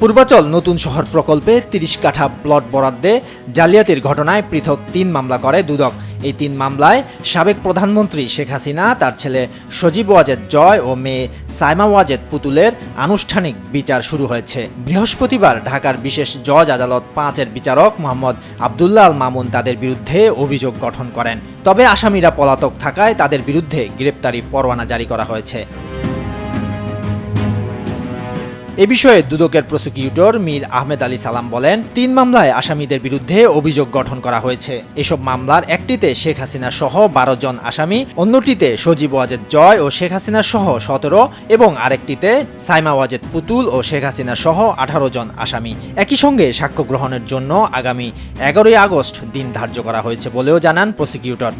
পূর্বাচল নতুন শহর প্রকল্পে তিরিশ কাঠা প্লট বরাদ্দে জালিয়াতির ঘটনায় পৃথক তিন মামলা করে দুদক। এই তিন মামলায় সাবেক প্রধানমন্ত্রী শেখ হাসিনা, তার ছেলে সজীব ওয়াজেদ জয় ও মেয়ে সাইমা ওয়াজেদ পুতুলের আনুষ্ঠানিক বিচার শুরু হয়েছে। বৃহস্পতিবার ঢাকার বিশেষ জজ আদালত পাঁচের বিচারক মোহাম্মদ আবদুল্লাহ আল মামুন তাদের বিরুদ্ধে অভিযোগ গঠন করেন। তবে আসামিরা পলাতক থাকায় তাদের বিরুদ্ধে গ্রেপ্তারি পরোয়ানা জারি করা হয়েছে। এ বিষয়ে দুদকের প্রসিকিউটর মীর আহমেদ আলী সালাম বলেন, তিন মামলায় আসামিদের বিরুদ্ধে অভিযোগ গঠন করা হয়েছে। এসব মামলার একটিতে শেখ হাসিনা সহ বারো জন আসামি, অন্যটিতে সজীব ওয়াজেদ জয় ও শেখ হাসিনা সহ সতেরো এবং আরেকটিতে সাইমা ওয়াজেদ পুতুল ও শেখ হাসিনা সহ আঠারো জন আসামি। একই সঙ্গে সাক্ষ্য গ্রহণের জন্য আগামী এগারোই আগস্ট দিন ধার্য করা হয়েছে বলেও জানান প্রসিকিউটর।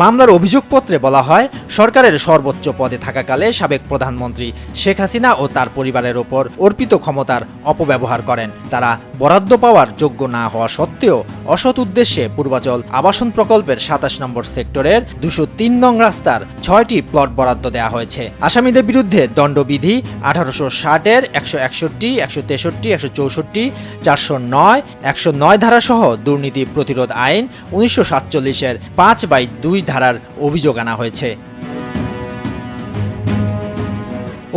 মামলার অভিযোগপত্রে বলা হয়, সরকারের সর্বোচ্চ পদে থাকাকালে সাবেক প্রধানমন্ত্রী শেখ হাসিনা ও তার পরিবারের ওপর অর্পিত ক্ষমতার অপব্যবহার করেন। তারা বরাদ্দ পাওয়ার যোগ্য না হওয়া সত্ত্বেও অসৎ উদ্দেশ্যে পূর্বাচল আবাসন প্রকল্পের সাতাশ নম্বর সেক্টরের দুশো তিন নং রাস্তার ছয়টি প্লট বরাদ্দ দেওয়া হয়েছে। আসামিদের বিরুদ্ধে দণ্ডবিধি আঠারোশো ষাটের একশো একষট্টি, একশো তেষট্টি, একশো চৌষট্টি, চারশো নয়, একশো নয় ধারাসহ দুর্নীতি প্রতিরোধ আইন উনিশশো সাতচল্লিশের পাঁচ বাই দুই ধারার অভিযোগ আনা হয়েছে।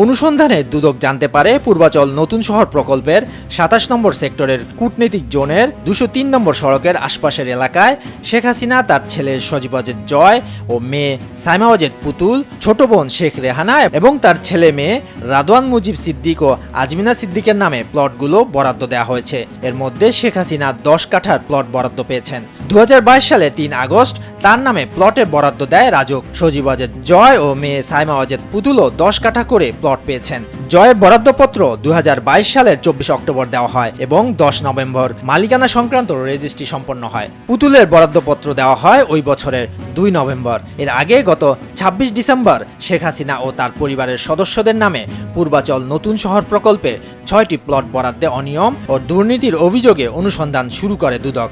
অনুসন্ধানে দুদক জানতে পারে পূর্বাচল নতুন শহর প্রকল্পের সাতাশ নম্বর সেক্টরের কূটনৈতিক জোনের দুশো তিন নম্বর সড়কের আশপাশের এলাকায় শেখ হাসিনা, তার ছেলে সজীব অজেদ জয় ও মেয়ে সাইমা অজেদ পুতুল, ছোট বোন শেখ রেহানা এবং তার ছেলে মেয়ে রাদওয়ান মুজিব সিদ্দিক ও আজমিনা সিদ্দিকের নামে প্লটগুলো বরাদ্দ দেওয়া হয়েছে। এর মধ্যে শেখ হাসিনা দশ কাঠার প্লট বরাদ্দ পেয়েছেন। দু হাজার বাইশ সালে তিন আগস্ট তার নামে প্লটের বরাদ্দ দেয় রাজক। সজীব অজেদ জয় ও মেয়ে সাইমা অজেদ পুতুলও দশ কাঠা করে প্লট পেয়েছেন। জয়ের বরাদ্দপত্র দু হাজার বাইশ সালের চব্বিশ অক্টোবর দেওয়া হয় এবং দশ নভেম্বর মালিকানা সংক্রান্ত রেজিস্ট্রি সম্পন্ন হয়। পুতুলের বরাদ্দপত্র দেওয়া হয় ওই বছরের দুই নভেম্বর। এর আগে গত ২৬ ডিসেম্বর শেখ হাসিনা ও তার পরিবারের সদস্যদের নামে পূর্বাচল নতুন শহর প্রকল্পে ছয়টি প্লট বরাদ্দে অনিয়ম ও দুর্নীতির অভিযোগে অনুসন্ধান শুরু করে দুদক।